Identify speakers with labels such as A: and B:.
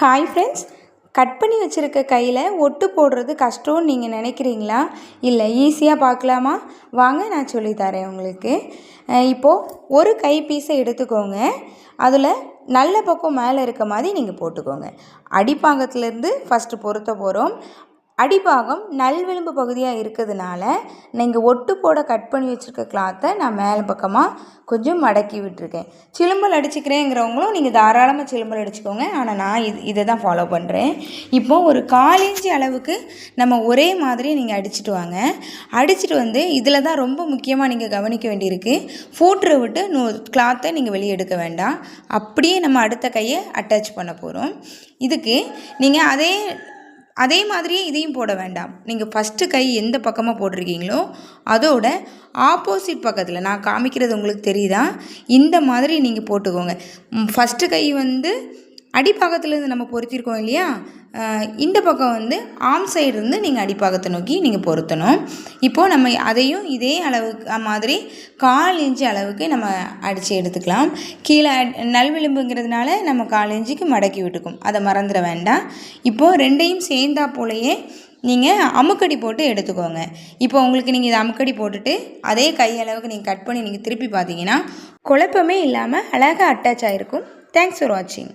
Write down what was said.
A: Hi friends cut பண்ணி வச்சுருக்க கையில் ஒட்டு போடுறது கஷ்டம்னு நீங்கள் நினைக்கிறீங்களா? இல்லை ஈஸியாக பார்க்கலாமா? வாங்க நான் சொல்லித்தரேன் உங்களுக்கு. இப்போது ஒரு கை பீஸை எடுத்துக்கோங்க. அதில் நல்ல பக்கம் மேலே இருக்க மாதிரி நீங்கள் போட்டுக்கோங்க. அடிப்பாங்கத்துலேருந்து ஃபஸ்ட்டு பொருத்த போகிறோம் அடிப்பாகம் நல்விளிம்பு பகுதியாக இருக்கிறதுனால நீங்கள் ஒட்டு போட கட் பண்ணி வச்சுருக்க கிளாத்தை நான் மேலே பக்கமாக கொஞ்சம் மடக்கி விட்டுருக்கேன். சிலும்பல் அடிச்சுக்கிறேங்கிறவங்களும் நீங்கள் தாராளமாக சிலும்பல் அடிச்சுக்கோங்க. ஆனால் நான் இது இதை தான் ஃபாலோ பண்ணுறேன் இப்போது ஒரு கால் இன்ச்சு அளவுக்கு நம்ம ஒரே மாதிரி நீங்கள் அடிச்சுட்டு வாங்க. அடிச்சுட்டு வந்து இதில் தான் ரொம்ப முக்கியமாக நீங்கள் கவனிக்க வேண்டியிருக்கு. ஃபோட்டோ விட்டு நூ கிளாத்தை நீங்கள் வெளியே எடுக்க வேண்டாம். அப்படியே நம்ம அடுத்த கையை அட்டாச் பண்ண போகிறோம் இதுக்கு நீங்கள் அதே அதே மாதிரியே இதையும் போட வேண்டாம். நீங்கள் ஃபஸ்ட்டு கை எந்த பக்கமாக போட்டிருக்கீங்களோ அதோட ஆப்போசிட் பக்கத்தில் நான் காமிக்கிறது உங்களுக்கு தெரியுதா? இந்த மாதிரி நீங்கள் போட்டுக்கோங்க. ஃபஸ்ட்டு கை வந்து அடிப்பாகத்துலேருந்து நம்ம பொருத்திருக்கோம் இல்லையா? இந்த பக்கம் வந்து ஆம் சைடு இருந்து நீங்கள் அடிப்பாகத்தை நோக்கி நீங்கள் பொருத்தணும். இப்போது நம்ம அதையும் இதே அளவுக்கு மாதிரி கால் இன்ச்சு அளவுக்கு நம்ம அடித்து எடுத்துக்கலாம். கீழே நல்விளிம்புங்கிறதுனால நம்ம கால் இன்ச்சுக்கு மடக்கி விட்டுக்கும். அதை மறந்துட வேண்டாம். இப்போது ரெண்டையும் சேர்ந்தா போலயே நீங்கள் அமுக்கடி போட்டு எடுத்துக்கோங்க. இப்போ உங்களுக்கு நீங்கள் இதை அமுக்கடி போட்டுட்டு அதே கையளவுக்கு நீங்கள் கட் பண்ணி நீங்கள் திருப்பி பார்த்தீங்கன்னா குழப்பமே இல்லாமல் அழகாக அட்டாச் ஆகிருக்கும் தேங்க்ஸ் ஃபார் வாட்சிங்